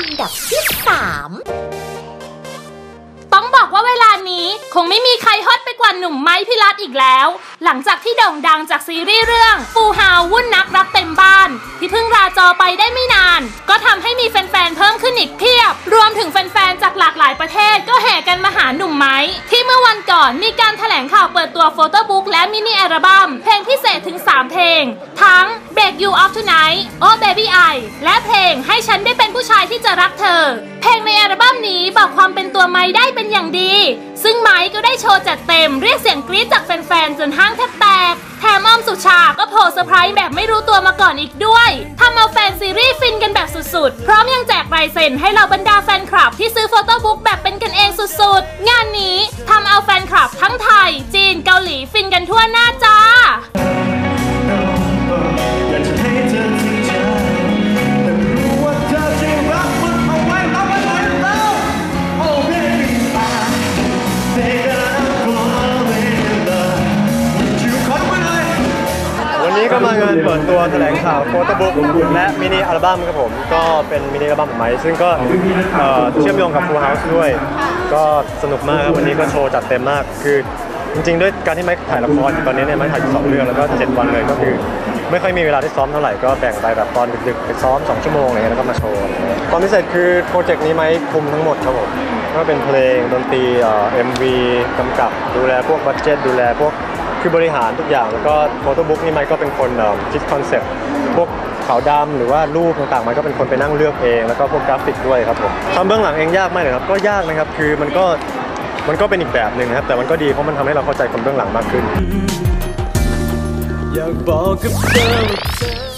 อันดับที่สามต้องบอกว่าเวลานี้คงไม่มีใครฮอตไปกว่าหนุ่มไม้พิรัตอีกแล้ว หลังจากที่โด่งดังจากซีรีส์เรื่อง ฟูฮาววุ่นนักรักเต็มบ้าน ที่เพิ่งราจอไปได้ไม่นาน ก็ทำให้มีแฟนๆเพิ่มขึ้นอีกเพียบ รวมถึงแฟนๆจากหลาก ก่อน มีการแถลงข่าวเปิดตัวโฟโต้บุ๊กและมินิอัลบั้มเพลงพิเศษถึง 3 เพลง ทั้ง Break You Off Tonight Oh Baby I และเพลงให้ฉันได้เป็นผู้ชายที่จะรักเธอ เพลงในอัลบั้มนี้บอกความเป็นตัวไม้ได้เป็นอย่างดี ซึ่งไม้ก็ได้โชว์จัดเต็มเรียกเสียงกรี๊ดจากแฟนๆจนห้างแทบแตกแถมอ้อมสุชาก็โผล่เซอร์ไพรส์แบบไม่รู้ตัวมาก่อนอีกด้วยทำเอาแฟนซีรีส์ฟินกันแบบสุดๆ พร้อมยังแจกลายเซ็นให้เราบรรดาแฟนคลับที่ซื้อโฟโตับทั้งไทย จีนเกาหลีฟินกันทั่วหน้าจ้า นนี้ก็มางานเปิดตัวแถลงข่าวโฟโต้บุ๊กและมินิอัลบั้มครับผมก็เป็นมินิอัลบั้มของไม้ซึ่งก็เอ่อเชื่อมโยงกับ Full House ด้วย ก็สนุกมากครับวันนี้ก็โชว์จัดเต็มมาก คือจริงๆ ด้วยการที่ไม้ถ่ายละครตอนนี้เนี่ยไม้ถ่ายอยู่สองเรื่องแล้วก็เจ็ดวันเลยก็คือ ไม่ค่อยมีเวลาที่ซ้อมเท่าไหร่ก็แบ่งไปแบบตอนดึกๆไปซ้อม2ชั่วโมงอะไรเงี้ยแล้วก็มาโชว์ความพิเศษคือโปรเจกต์นี้ไม้คุมทั้งหมดครับผมก็เป็นเพลงดนตรีเอ่อ็มวีกำกับดูแลพวกบัตเจ็ตดูแลพวก คือบริหารทุกอย่างแล้วก็โฟโต้บุ๊กนี่มันก็เป็นคนคิดคอนเซ็ปต์พวกขาวดำหรือว่ารูปต่างๆ มันก็เป็นคนไปนั่งเลือกเอง แล้วก็พวกกราฟิกด้วยครับผมทำเบื้องหลังเองยากไหมเลยครับก็ยากนะครับคือมันก็มันก็เป็นอีกแบบหนึ่งนะครับแต่มันก็ดีเพราะมันทำให้เราเข้าใจคนเบื้องหลังมากขึ้นอยากบอกกับเธอ